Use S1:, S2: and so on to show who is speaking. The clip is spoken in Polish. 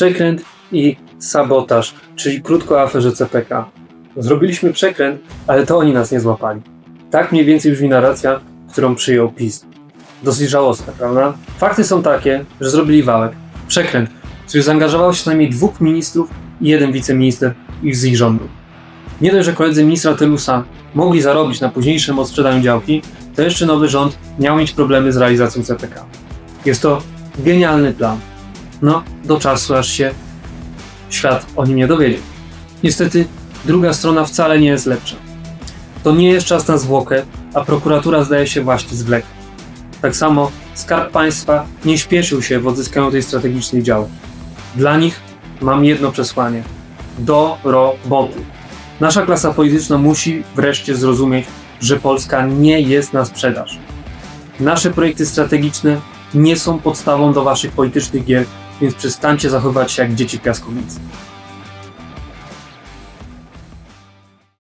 S1: Przekręt i sabotaż, czyli krótko aferze CPK. Zrobiliśmy przekręt, ale to oni nas nie złapali. Tak mniej więcej brzmi narracja, którą przyjął PiS. Dosyć żałosne, prawda? Fakty są takie, że zrobili wałek. Przekręt, który zaangażował się co najmniej dwóch ministrów i jeden wiceminister ich z ich rządu. Nie dość, że koledzy ministra Telusa mogli zarobić na późniejszym odsprzedaniu działki, to jeszcze nowy rząd miał mieć problemy z realizacją CPK. Jest to genialny plan. No, do czasu aż się świat o nim nie dowiedział. Niestety, druga strona wcale nie jest lepsza. To nie jest czas na zwłokę, a prokuratura zdaje się właśnie zwleka. Tak samo Skarb Państwa nie śpieszył się w odzyskaniu tej strategicznej działki. Dla nich mam jedno przesłanie. Do roboty. Nasza klasa polityczna musi wreszcie zrozumieć, że Polska nie jest na sprzedaż. Nasze projekty strategiczne nie są podstawą do waszych politycznych gier, więc przestańcie zachowywać się jak dzieci piaskownicy.